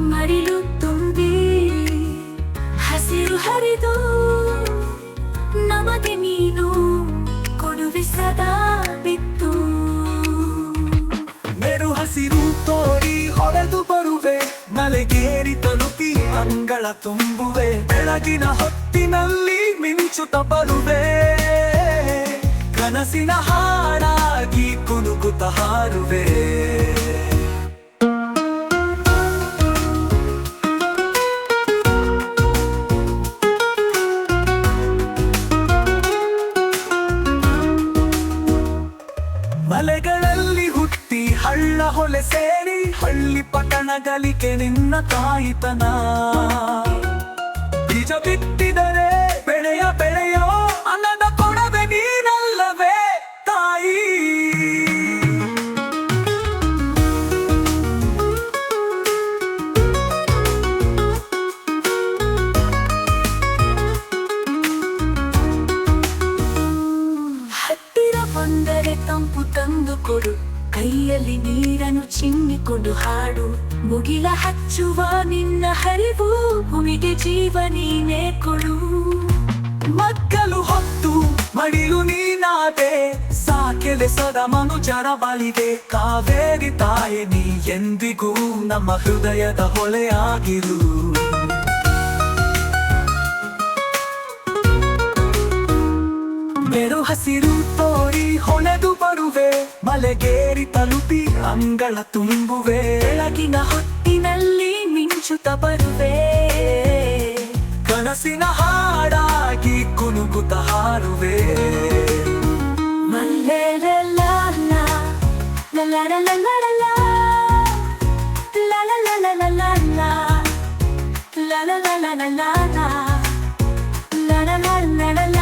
ಮರಿಲು ತುಂಬಿ ಹಸಿರು ಹರಿದು ನಮಗೆ ನೀನು ಕೊಡುವೆ ಸದಾ ಬಿತ್ತು. ಮೆರು ಹಸಿರು ತೋರಿ ಹೊಡೆದು ಬರುವೆ, ಮಲೆಗೇರಿ ತಲುಪಿ ಅಂಗಳ ತುಂಬುವೆ, ಬೆಳಗಿನ ಹೊತ್ತಿನಲ್ಲಿ ಮಿಂಚುತ್ತ ಬರುವೆ. ಕನಸಿನ ಹಾಡ ಮಲೆಗಳಲ್ಲಿ ಹುಟ್ಟಿ ಹಳ್ಳ ಹೊಲೆ ಸೇರಿ ಹಳ್ಳಿ ಪಟ್ಟಣಗಳಿಗೆ ನಿನ್ನ ತಾಯಿತನ. ಬೀಜ ಬಿತ್ತಿದರೆ ತಂಪು ತಂದು ಕೊಡು. ಕೈಯಲ್ಲಿ ನೀರನ್ನು ಚಿಮ್ಮಿಕೊಂಡು ಹಾಡು. ಮುಗಿಲ ಹಚ್ಚುವ ನಿನ್ನ ಹರಿವು ಭೂಮಿಗೆ ಜೀವ ನೀನೇ ಕೊಡು. ಮಕ್ಕಳು ಹೊತ್ತು, ಮಡಿಲು ನೀನಾದೆ. ಸಾಕೆಲೆ ಸದ ಮನುಜರ ಬಳಿಗೆ ಕಾವೇರಿ ತಾಯಿ, ನೀ ಎಂದಿಗೂ ನಮ್ಮ ಹೃದಯದ ಹೊಳೆಯಾಗಿರು. ಬೆರು ಹಸಿರು ತೋರಿ ಹೊಳೆದು ಬರುವೆ ಮಲೆಗೇರಿ ತಲುಪಿ ಅಂಗಳ ತುಂಬುವೆ ಬೆಳಗಿನ ಹೊತ್ತಿನಲ್ಲಿ ಮಿಂಚುತ್ತ ಬರುವೆ ಕನಸಿನ ಹಾಡಾಗಿ ಕುನುಗುತ್ತ ಹಾರುವೆ ಮಲ್ಲೆರಲಾಲ, ಲಲಲಲಲಲಲ, ಲಲಲಲಲಲಲ, ಲಲಲಲಲಲಲ, ಲಲಲಲಲಲಲ,